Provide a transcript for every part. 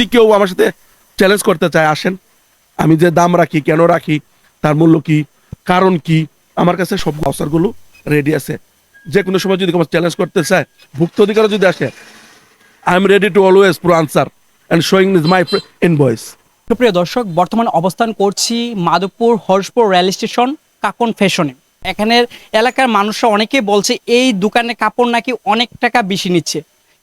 যদি কেউ আমার সাথে চ্যালেঞ্জ করতে চায়, আসেন। আমি যে দাম রাখি, কেন রাখি, তার মূল্য কি, কারণ কি, আমার কাছে সব অফারগুলো রেডি আছে। যে কোনো সময় যদি আমার চ্যালেঞ্জ করতে চায়, ভুক্ত অধিকারও যদি আসে I am ready to always pro answer and showing is my invoice সুপ্রিয় দর্শক, বর্তমানে অবস্থান করছি মাধবপুর হর্ষপুর রেল স্টেশন, কাকন ফ্যাশনে। এখানের এলাকার মানুষরা অনেকেই বলছে, এই দোকানে কাপড় নাকি অনেক টাকা বেশি নিচ্ছে।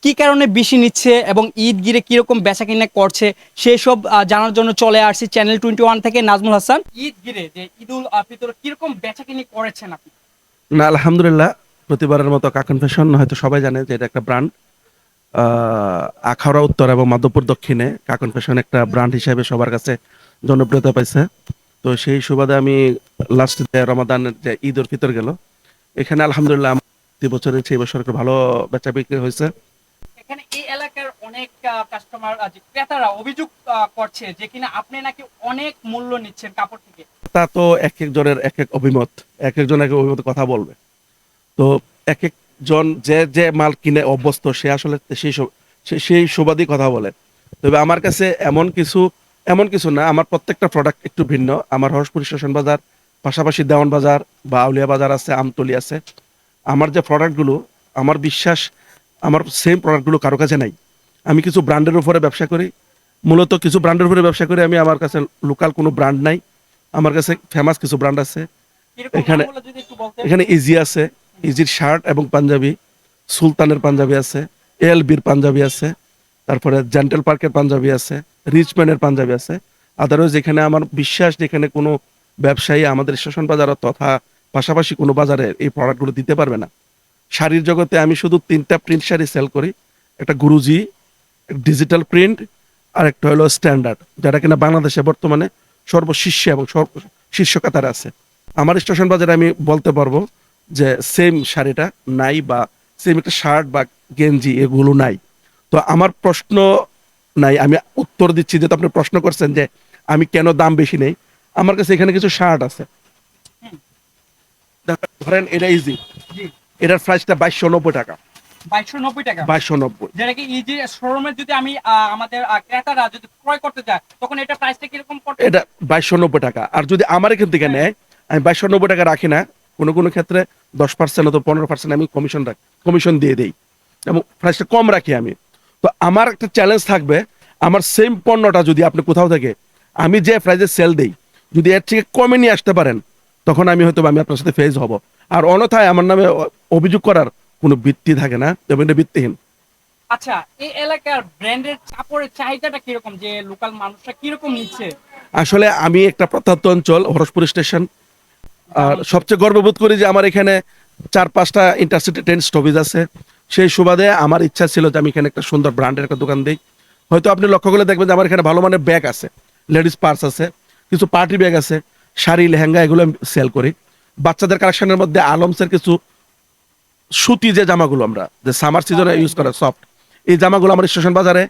কি কারণে বেশি নিচ্ছে এবং ঈদ গিরে কীরকম বেচা কিনা করছে সেই সব জানার জন্য চলে আসছি চ্যানেল টোয়েন্টি ওয়ান থেকে নাজমুল হাসান। ঈদ গিরে যে ঈদুল ফিতর কীরকম বেচা কিনি করেছেন আপনি? না, আলহামদুলিল্লাহ, প্রতিবারের মতো কাকন ফ্যাশন হয়তো সবাই জানে যে এটা একটা ব্র্যান্ড আখাউড়া, উত্তর এবং মাধবপুর দক্ষিণে কাকন ফ্যাশন একটা ব্র্যান্ড হিসেবে সবার কাছে জনপ্রিয়তা পাইছে। তো সেই সুবাদে আমি লাস্ট রমাদানের যে ঈদ উল ফিতর গেল, এখানে আলহামদুলিল্লাহ প্রতি বছরের সেই বছর ভালো বেচা বিক্রি হয়েছে। অনেক কাস্টমার ক্রেতারা অভিযোগ করছে যে কিনা আপনি নাকি অনেক মূল্য নিচ্ছেন কাপড় থেকে। তা তো এক একজনের এক এক অভিমত, এক একজন এক অভিমত কথা বলবে। তো এক একজন যে যে মাল কিনে অভ্যস্ত, সে আসলে সেই সেই সুবাদই কথা বলে। তবে আমার কাছে এমন কিছু এমন কিছু না, আমার প্রত্যেকটা প্রোডাক্ট একটু ভিন্ন। আমার হরসপুর স্টেশন বাজার, পাশাপাশি দেওয়ান বাজার বা আউলিয়া বাজার আছে, আমতলি আছে। আমার যে প্রোডাক্টগুলো আমার বিশ্বাস, আমার সেম প্রোডাক্টগুলো কারও কাছে নাই। আমি কিছু ব্র্যান্ডের উপরে ব্যবসা করি। মূলত কিছু ব্র্যান্ডের উপরে ব্যবসা করি আমি আমার কাছে লোকাল কোনো ব্র্যান্ড নাই। আমার কাছে ফেমাস কিছু ব্র্যান্ড আছে। এখানে- এখানে ইজি আছে ইজির শার্ট এবং পাঞ্জাবি। সুলতানের পাঞ্জাবি আছে এল বির পাঞ্জাবি আছে তারপরে জেন্টেল পার্কের পাঞ্জাবি আছে রিচম্যানের পাঞ্জাবি আছে। আদারওয়াইজ এখানে আমার বিশ্বাস যেখানে কোনো ব্যবসায়ী আমাদের স্টেশন বাজার তথা পাশাপাশি কোনো বাজারে এই প্রোডাক্টগুলো দিতে পারবে না। শাড়ির জগতে আমি শুধু তিনটা প্রিন্ট শাড়ি সেল করি। একটা গুরুজি ডিজিটাল প্রিন্ট আর একটা হলো স্ট্যান্ডার্ড যারা কিনা বাংলাদেশে বর্তমানে সর্বশীর্ষে এবং সর্ব শীর্ষ কাতারে আছে। আমার স্টেশন বাজারে আমি বলতে পারব যে সেম শাড়িটা নাই বা সেম একটা শার্ট বা গেঞ্জি এগুলো নাই। তো আমার প্রশ্ন নাই আমি উত্তর দিচ্ছি যেহেতু আপনি প্রশ্ন করছেন যে আমি কেন দাম বেশি নেই। আমার কাছে এখানে কিছু শার্ট আছে। ধরেন এটা ইজি এটার প্রাইসটা বাইশশো নব্বই টাকা। বাইশশো নব্বই টাকা। বাইশশো নব্বই। যেটা কি ইজি শোরুমে যদি আমি আমাদের ক্রেতারা যদি ক্রয় করতে যায় তখন এটা প্রাইসটা কীরকম করতে এটা বাইশশো নব্বই টাকা। আর যদি আমার এখান থেকে নেয় আমি বাইশশো নব্বই টাকা রাখি না। কোনো কোনো ক্ষেত্রে দশ পার্সেন্ট অথবা পনেরো পার্সেন্ট আমি কমিশন রাখি কমিশন দিয়ে দিই। এবং প্রাইসটা কম রাখি আমি। তো আমার একটা চ্যালেঞ্জ থাকবে আমার সেম পণ্যটা যদি আপনি কোথাও থেকে আমি যে প্রাইসে সেল দেই যদি এর থেকে কমে নিয়ে আসতে পারেন তখন আমি হয়তো আমি আপনার সাথে ফেস হব। আর অন্যথায় আমার নামে অভিযোগ করার কোনো ভিত্তি থাকে না এবং এটা ভিত্তিহীন। আচ্ছা এই এলাকার ব্র্যান্ডের কাপড়ের চাহিদাটা কীরকম? যে লোকাল মানুষরা কীরকম নিচ্ছে? আসলে আমি একটা প্রত্যন্ত অঞ্চল হরসপুর স্টেশন আর সবচেয়ে গর্ববোধ করি যে আমার এখানে চার পাঁচটা ইন্টারসিটি ট্রেন স্টপেজ আছে। সেই সুবাদে আমার ইচ্ছা ছিল যে আমি এখানে একটা সুন্দর ব্র্যান্ডের একটা দোকান দিই। হয়তো আপনি লক্ষ্য করলে দেখবেন যে আমার এখানে ভালো মানের ব্যাগ আছে। লেডিস পার্স আছে কিছু পার্টি ব্যাগ আছে শাড়ি লেহেঙ্গা এগুলো আমি সেল করি। বাচ্চাদের কালেকশনের মধ্যে আলমসের কিছু সুতি যে জামাগুলো আমরা যে সামার সিজনে ইউজ করা সফট এই জামাগুলো আমার স্টেশন বাজারে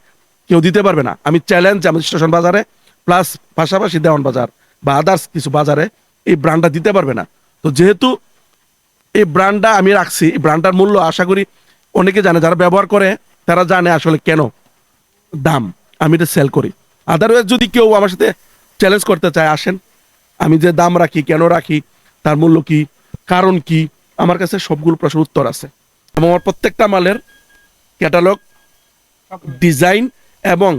কেউ দিতে পারবে না। আমি চ্যালেঞ্জ আমাদের স্টেশন বাজারে প্লাস পাশাপাশি দেওয়ান বাজার বা আদার্স কিছু বাজারে এই ব্র্যান্ডটা দিতে পারবে না। তো যেহেতু এই ব্র্যান্ডটা আমি রাখছি এই ব্র্যান্ডটার মূল্য আশা করি অনেকে জানে যারা ব্যবহার করে তারা জানে আসলে কেন দাম। আমি এটা সেল করি। আদারওয়াইজ যদি কেউ আমার সাথে চ্যালেঞ্জ করতে চায় আসেন। আমি যে দাম রাখি কেন রাখি তার মূল্য কি কারণ কি আমার কাছে সবগুলো প্রশ্নের উত্তর আছে। এবং আমার প্রত্যেকটা মালের ক্যাটালগ ডিজাইন এবং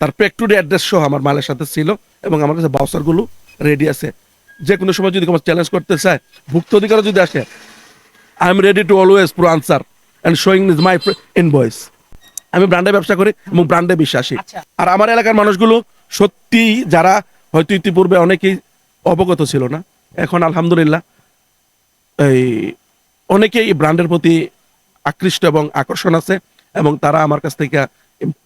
তার ফ্যাক্টরি অ্যাড্রেস সহ আমার মালের সাথে ছিল এবং আমার কাছে বাউসারগুলো রেডি আছে। যে কোনো সময় যদি আমার চ্যালেঞ্জ করতে চায় ভুক্ত অধিকারও যদি আসে I am ready to always pro answer and showing is my invoice আমি ব্র্যান্ডে ব্যবসা করি এবং ব্র্যান্ডে বিশ্বাসী। আচ্ছা। আর আমার এলাকার মানুষগুলো সত্যি যারা হয়তো ইতিপূর্বে অনেকেই অবগত ছিল না এখন আলহামদুলিল্লাহ এই অনেকেই এই ব্র্যান্ডের প্রতি আকৃষ্ট এবং আকর্ষণ আছে এবং তারা আমার কাছ থেকে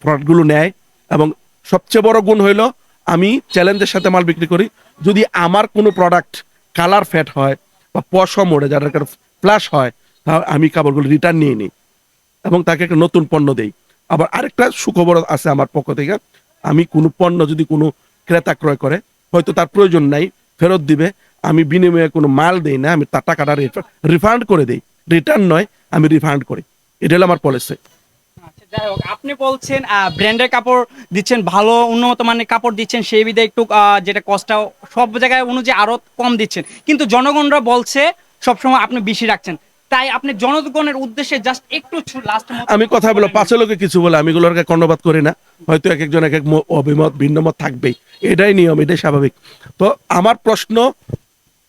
প্রোডাক্টগুলো নেয় এবং সবচেয়ে বড় গুণ হইল আমি চ্যালেঞ্জের সাথে মাল বিক্রি করি। যদি আমার কোনো প্রোডাক্ট কালার ফ্যাট হয় বা পশম ওড়ে, যার ফ্ল্যাশ হয়, তাহলে আমি কাপড়গুলো রিটার্ন নিয়ে নিই এবং তাকে একটা নতুন পণ্য দেই। আবার আরেকটা সুখবর আছে আমার পক্ষ থেকে, আমি কোনো পণ্য যদি কোনো ক্রেতা ক্রয় করে, হয়তো তার প্রয়োজন নাই, ফেরত দিবে আমি বিনিময়ে কোনো মাল দেই না আমি তার টাকাটা রিফান্ড করে দেই। রিটার্ন নয় আমি রিফান্ড করি। এটা হলো আমার পলিসি আচ্ছা, যাই হোক, আপনি বলছেন ব্র্যান্ডের কাপড় দিচ্ছেন ভালো উন্নত মানের কাপড় দিচ্ছেন সেই বিধে একটু যেটা কষ্টটা সব জায়গায় অনুযায়ী আরও কম দিচ্ছেন। কিন্তু জনগণরা বলছে সবসময় আপনি বেশি রাখছেন। তাই আপনি জনগণের উদ্দেশ্যে জাস্ট একটু লাস্ট আমি কথা বলো পাঁচে লোকে কিছু বলে আমি এগুলোকে কর্ণপাত করি না। হয়তো এক একজন এক এক অভিমত ভিন্ন মত থাকবেই। এটাই নিয়ম এটাই স্বাভাবিক। তো আমার প্রশ্ন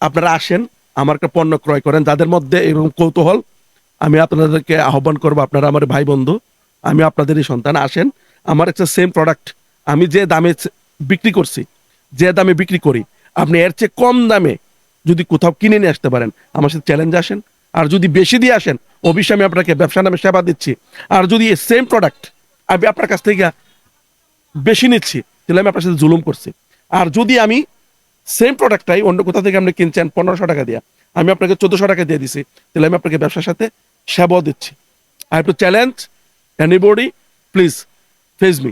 আপনারা আসেন, আমার একটা পণ্য ক্রয় করেন, যাদের মধ্যে এরকম কৌতূহল, আমি আপনাদেরকে আহ্বান করব, আপনারা আমার ভাই বন্ধু, আমি আপনাদেরই সন্তান, আসেন। আমার একটা সেম প্রোডাক্ট আমি যে দামে বিক্রি করছি, যে দামে বিক্রি করি, আপনি এর চেয়ে কম দামে যদি কোথাও কিনে নিয়ে আসতে পারেন, আমার সাথে চ্যালেঞ্জ আসেন। আর যদি বেশি দিয়ে আসেন, অবশ্যই আমি আপনাকে ব্যবসা নামে সেবা দিচ্ছি। আর যদি সেম প্রোডাক্ট আমি আপনার কাছ থেকে বেশি নিচ্ছি, তাহলে আমি আপনার সাথে জুলুম করছি। আর যদি আমি সেম প্রোডাক্টটাই অন্য কোথা থেকে আপনি কিনছেন, পনেরোশো টাকা দিয়ে। আমি আপনাকে চোদ্দশো টাকা দিয়ে দিছি, তাহলে আমি আপনাকে ব্যবসার সাথে সেবাও দিচ্ছি। I have to challenge anybody please face me